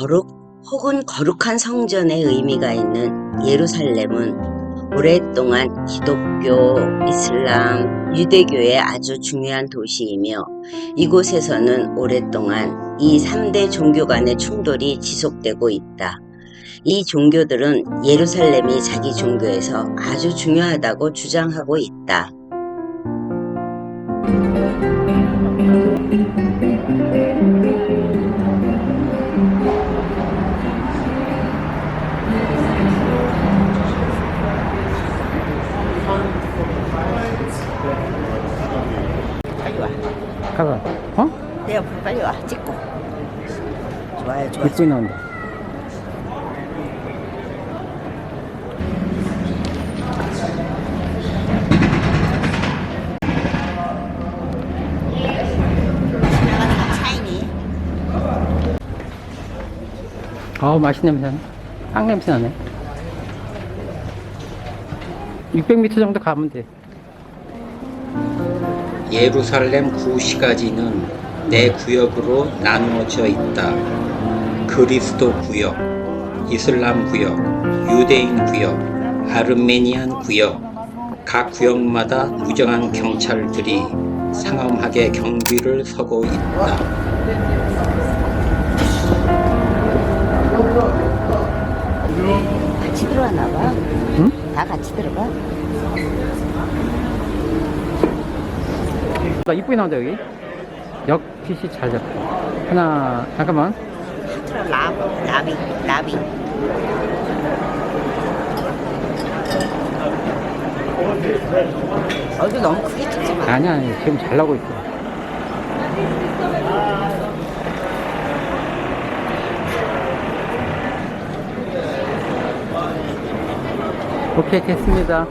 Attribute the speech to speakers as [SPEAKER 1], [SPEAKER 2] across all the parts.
[SPEAKER 1] 거룩 혹은 거룩한 성전의 의미가 있는 예루살렘은 오랫동안 기독교, 이슬람, 유대교의 아주 중요한 도시이며 이곳에서는 오랫동안 이 3대 종교 간의 충돌이 지속되고 있다. 이 종교들은 예루살렘이 자기 종교에서 아주 중요하다고 주장하고 있다.
[SPEAKER 2] 가봐. 어?
[SPEAKER 3] 내 옆으로 빨리 와. 찍고. 좋아요, 좋아.
[SPEAKER 2] 이쁘게 나온다.
[SPEAKER 3] 차이니.
[SPEAKER 2] 아우, 맛있는 냄새 나네. 빵 냄새 나네. 600m 정도 가면 돼.
[SPEAKER 4] 예루살렘 구시가지는 네 구역으로 나누어져 있다. 그리스도 구역, 이슬람 구역, 유대인 구역, 아르메니안 구역. 각 구역마다 무정한 경찰들이 상엄하게 경비를 서고 있다.
[SPEAKER 3] 같이 들어왔나 봐.
[SPEAKER 2] 응?
[SPEAKER 3] 다 같이 들어가.
[SPEAKER 2] 나 이쁘게 나온다, 여기. 역 PC 잘 잡고. 하나, 잠깐만.
[SPEAKER 3] 라, 라비, 라비. 얼굴 너무 크게 찍지 마.
[SPEAKER 2] 아니야, 아니, 지금 잘 나오고 있어. 오케이, 됐습니다.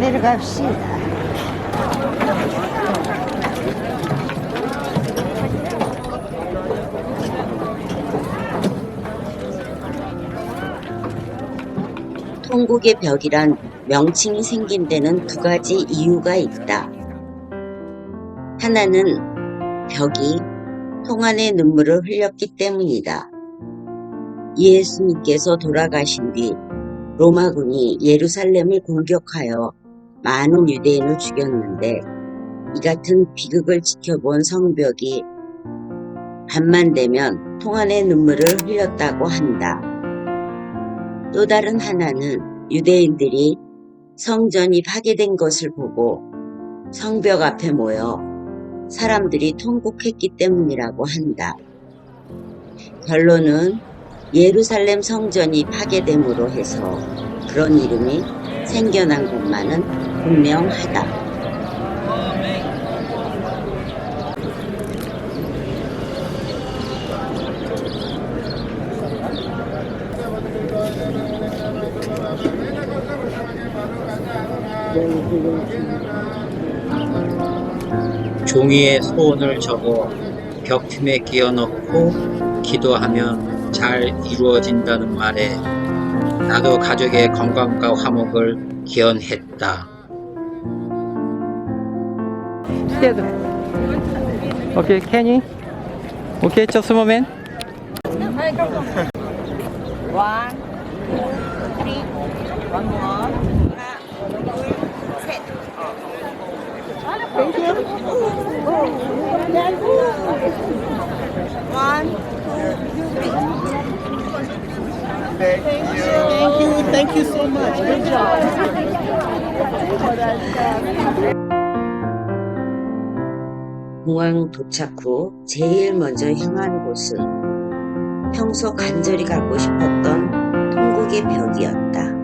[SPEAKER 3] 내려갑시다.
[SPEAKER 1] 통곡의 벽이란 명칭이 생긴 데는 두 가지 이유가 있다. 하나는 벽이 통안의 눈물을 흘렸기 때문이다. 예수님께서 돌아가신 뒤 로마군이 예루살렘을 공격하여 많은 유대인을 죽였는데 이 같은 비극을 지켜본 성벽이 밤만 되면 통안의 눈물을 흘렸다고 한다. 또 다른 하나는 유대인들이 성전이 파괴된 것을 보고 성벽 앞에 모여 사람들이 통곡했기 때문이라고 한다. 결론은 예루살렘 성전이 파괴됨으로 해서 그런 이름이 생겨난 것만은 분명하다.
[SPEAKER 4] 종이에 소원을 적어 벽 틈에 끼워 넣고 기도하면 잘 이루어진다는 말에 나도 가족의 건강과 화목을 기원했다.
[SPEAKER 2] You? Okay, just a moment.
[SPEAKER 3] 원, 투, 쓰리, 원 모어. 하나, 둘, 셋. 원, 투, 쓰리.
[SPEAKER 5] Thank you. Thank you so much. Good job.
[SPEAKER 1] 공항 도착 후 제일 먼저 향한 곳은 평소 간절히 가고 싶었던 통곡의 벽이었다.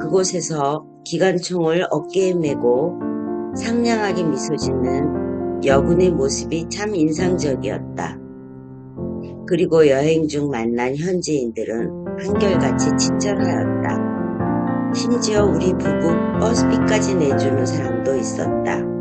[SPEAKER 1] 그곳에서 기관총을 어깨에 메고 상냥하게 미소 짓는 여군의 모습이 참 인상적이었다. 그리고 여행 중 만난 현지인들은 한결같이 친절하였다. 심지어 우리 부부 버스비까지 내주는 사람도 있었다.